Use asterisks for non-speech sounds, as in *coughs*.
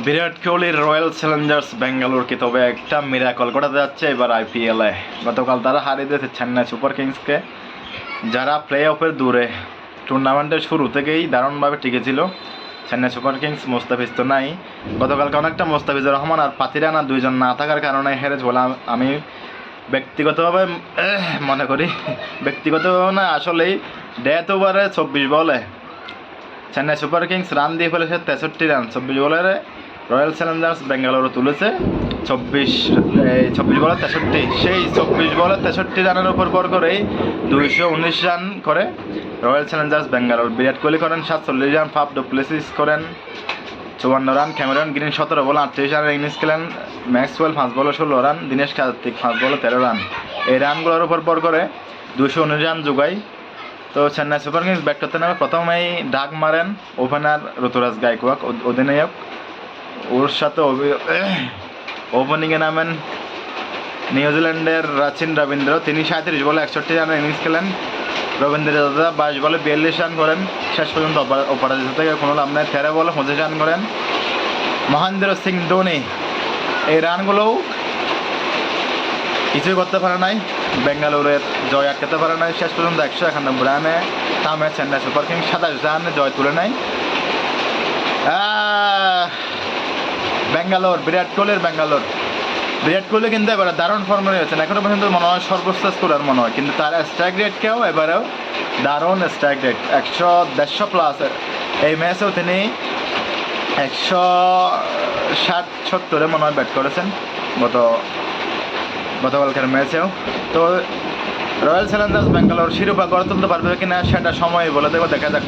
বিরাট কোহলির royal Challengers Bengaluru কি তবে একটা মিরাকল করাতে যাচ্ছে এবার আইপিএলে গতকাল তারা হারিয়ে দিয়েছে চেন্নাই সুপার কিংসকে। যারা প্লে অফের দূরে টুর্নামেন্টের শুরু থেকেই দারুণভাবে টিকেছিল চেন্নাই সুপার কিংস মোস্তাফিজ তো নাই। গতকালকে অনেকটা মোস্তাফিজুর রহমান আর পাতিরানা দুইজন না থাকার কারণে হেরেছে বলে আমি ব্যক্তিগতভাবে মনে করি। ব্যক্তিগতভাবে না আসলেই ডেথ ওভারে চব্বিশ বলে। চেন্নাই সুপার কিংস রান দিয়ে ফেলেছে তেষট্টি রান। চব্বিশ বলের রয়্যাল চ্যালেঞ্জার্স বেঙ্গালুরু তুলেছে। চব্বিশ চব্বিশ বলে তেষট্টি। সেই চব্বিশ বলে তেষট্টি রানের উপর পর করেই দুইশো উনিশ রান করে রয়্যাল চ্যালেঞ্জার্স বেঙ্গালুরু বিরাট কোহলি করেন সাতচল্লিশ রান, ফাফ ডুপ্লেসিস করেন চুয়ান্ন রান, ক্যামেরন গ্রিন সতেরো বল আটত্রিশ রানের ইনিংস খেলেন ম্যাক্সওয়েল পাঁচ বলে ষোলো রান, দীনেশ কার্তিক পাঁচ বলে তেরো রান। এই রানগুলোর উপর পর করে দুশো উনিশ রান যোগায় তো চেন্নাই সুপার কিংস ব্যাট করতে নামে প্রথমেই ডাক মারেন ওপেনার ঋতুরাজ গায়কোয়াক, অধিনায়ক। ওর সাথে ওপেনিংয়ে *coughs* নামেন নিউজিল্যান্ডের রাচিন রবীন্দ্র। তিনি সাঁত্রিশ বলে একষট্টি রানের ইনিংস খেলেন। রবীন্দ্র জাদেজা বাইশ বলে বিয়াল্লিশ রান করেন। শেষ পর্যন্ত অপরা- অপরাজিত থেকে কোনো লাভ নেই। তেরো বলে পঁচিশ রান করেন। মহেন্দ্র সিং ধোনি, এই রানগুলোও কিছুই করতে পারে নাই। বেঙ্গালুরের জয় আটকাতে পারে নাই। শেষ পর্যন্ত একশো একানব্বই রানে থামে চেন্নাই সুপার কিংস। সাতাশ রানে জয় তুলে নেয়। বেঙ্গালোর বিরাট কোহলির ব্যাঙ্গালোর। বিরাট কোহলি কিন্তু এবারে দারুণ ফর্মে রয়েছেন এখনও পর্যন্ত মনে হয় সর্বোচ্চ স্কোরার মনে হয়। কিন্তু তার স্ট্রাইক রেটকেও এবারেও দারুণ স্ট্রাইক রেট একশো দেড়শো প্লাস এই ম্যাচেও তিনি একশো ষাট সত্তরে মনে হয় ব্যাট করেছেন গত, গতকালকার ম্যাচেও তো রয়্যাল চ্যালেঞ্জার্স ব্যাঙ্গালোর শিরোপা গড়ে তুলতে পারবে কিনা সেটা সময় বলে দেবো। দেখা যাক।